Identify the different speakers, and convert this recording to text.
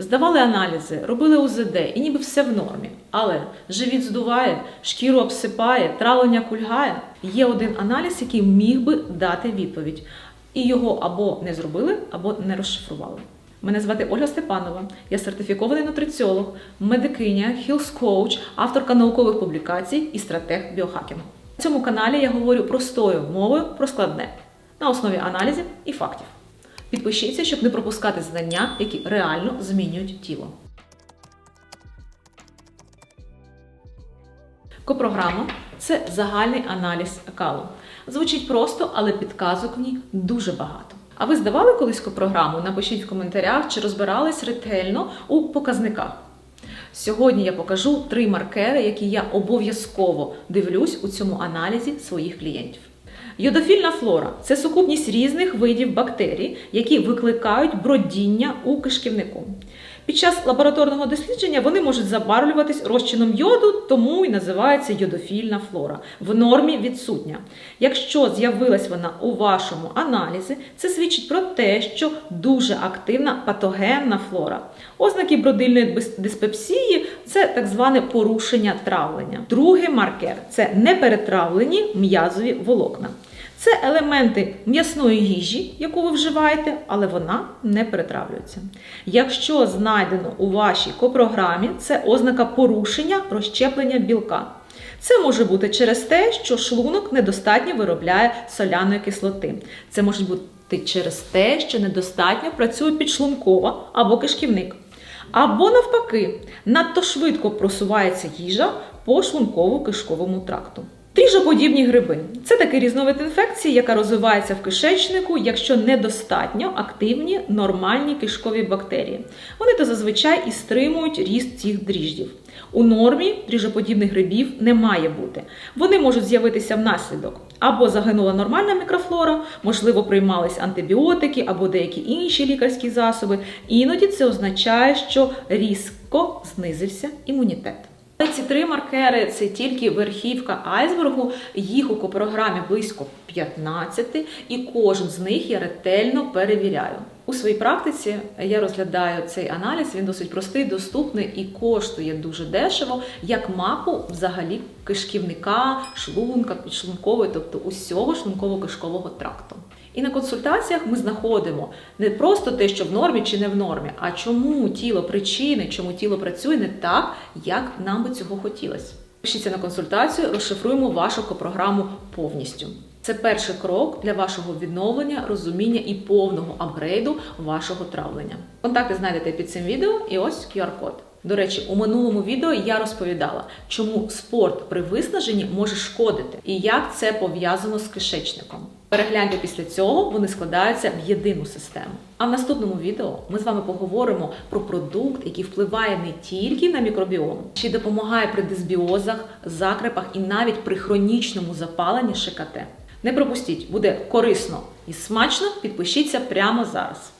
Speaker 1: Здавали аналізи, робили УЗД, і ніби все в нормі. Але живіт здуває, шкіру обсипає, травлення кульгає. Є один аналіз, який міг би дати відповідь. І його або не зробили, або не розшифрували. Мене звати Ольга Степанова, я сертифікований нутриціолог, медикиня, хілс-коуч, авторка наукових публікацій і стратег біохакінгу. На цьому каналі я говорю простою мовою про складне на основі аналізів і фактів. Підпишіться, щоб не пропускати знання, які реально змінюють тіло. Копрограма це загальний аналіз калу. Звучить просто, але підказок в ній дуже багато. А ви здавали колись копрограму? Напишіть в коментарях, чи розбирались ретельно у показниках. Сьогодні я покажу три маркери, які я обов'язково дивлюсь у цьому аналізі своїх клієнтів. Йодофільна флора це сукупність різних видів бактерій, які викликають бродіння у кишківнику. Під час лабораторного дослідження вони можуть забарвлюватись розчином йоду, тому і називається йодофільна флора. В нормі відсутня. Якщо з'явилась вона у вашому аналізі, це свідчить про те, що дуже активна патогенна флора. Ознаки бродильної диспепсії це так зване порушення травлення. Другий маркер це неперетравлені м'язові волокна. Це елементи м'ясної їжі, яку ви вживаєте, але вона не перетравлюється. Якщо знайдено у вашій копрограмі, це ознака порушення розщеплення білка. Це може бути через те, що шлунок недостатньо виробляє соляної кислоти. Це може бути через те, що недостатньо працює підшлункова або кишківник. Або навпаки, надто швидко просувається їжа по шлунково-кишковому тракту. Тріжоподібні гриби це такий різновид інфекції, яка розвивається в кишечнику, якщо недостатньо активні нормальні кишкові бактерії. Вони то зазвичай і стримують ріст цих дріждів. У нормі дріжоподібних грибів не має бути. Вони можуть з'явитися внаслідок або загинула нормальна мікрофлора, можливо, приймались антибіотики або деякі інші лікарські засоби. Іноді це означає, що різко знизився імунітет. Ці три маркери це тільки верхівка айсбергу. Їх у копрограмі близько 15, і кожен з них я ретельно перевіряю. У своїй практиці я розглядаю цей аналіз. Він досить простий, доступний і коштує дуже дешево, як мапу взагалі кишківника, шлунка, підшлункової, тобто усього шлунково-кишкового тракту. І на консультаціях ми знаходимо не просто те, що в нормі чи не в нормі, а чому тіло причини, чому тіло працює не так, як нам би цього хотілося. Пишіться на консультацію, розшифруємо вашу копрограму повністю. Це перший крок для вашого відновлення, розуміння і повного апгрейду вашого травлення. Контакти знайдете під цим відео і ось QR-код. До речі, у минулому відео я розповідала, чому спорт при виснаженні може шкодити і як це пов'язано з кишечником. Перегляньте після цього, вони складаються в єдину систему. А в наступному відео ми з вами поговоримо про продукт, який впливає не тільки на мікробіом, чи допомагає при дисбіозах, закрепах і навіть при хронічному запаленні ШКТ. Не пропустіть, буде корисно і смачно. Підпишіться прямо зараз.